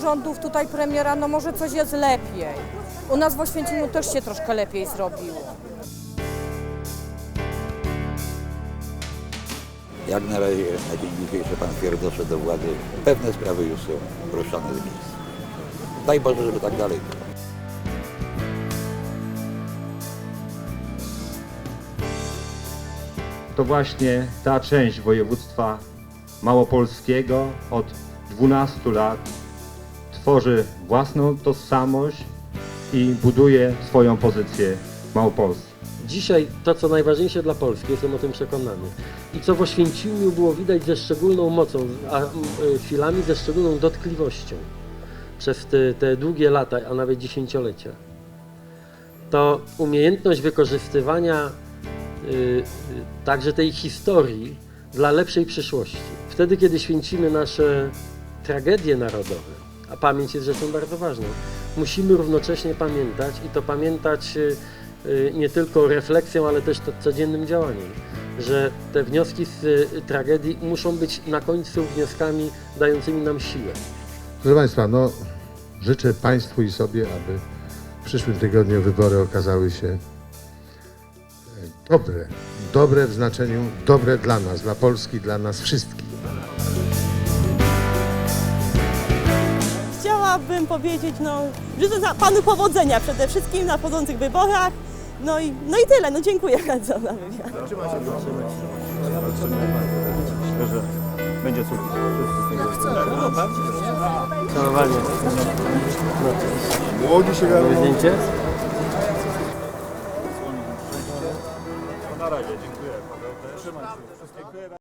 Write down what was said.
rządów tutaj premiera, no może coś jest lepiej. U nas w Oświęcimiu też się troszkę lepiej zrobiło. Jak na razie na dzień dzisiejszy pan doszedł do władzy. Pewne sprawy już są ruszone z miejsca. Daj Boże, żeby tak dalej było. to właśnie ta część województwa małopolskiego od 12 lat tworzy własną tożsamość i buduje swoją pozycję w Małopolsce. Dzisiaj to, co najważniejsze dla Polski, jestem o tym przekonany. I co w Oświęcimiu było widać ze szczególną mocą, a y, chwilami ze szczególną dotkliwością przez te, te długie lata, a nawet dziesięciolecia. To umiejętność wykorzystywania y, y, także tej historii dla lepszej przyszłości. Wtedy, kiedy święcimy nasze tragedie narodowe, a pamięć jest rzeczą bardzo ważną, musimy równocześnie pamiętać i to pamiętać y, y, nie tylko refleksją, ale też codziennym działaniem, że te wnioski z y, tragedii muszą być na końcu wnioskami dającymi nam siłę. Proszę Państwa, no życzę Państwu i sobie, aby w przyszłym tygodniu wybory okazały się e, dobre. Dobre w znaczeniu dobre dla nas, dla Polski, dla nas wszystkich. Chciałabym powiedzieć, no, życzę za- panu powodzenia przede wszystkim na wchodzących wyborach. No i, no i tyle, no dziękuję bardzo za wywiad. Myślę, że będzie cud. Szanowanie. Młodzi się Zdjęcie? Na razie, dziękuję. Paweł też. Trzymaj się. Wszystkiego.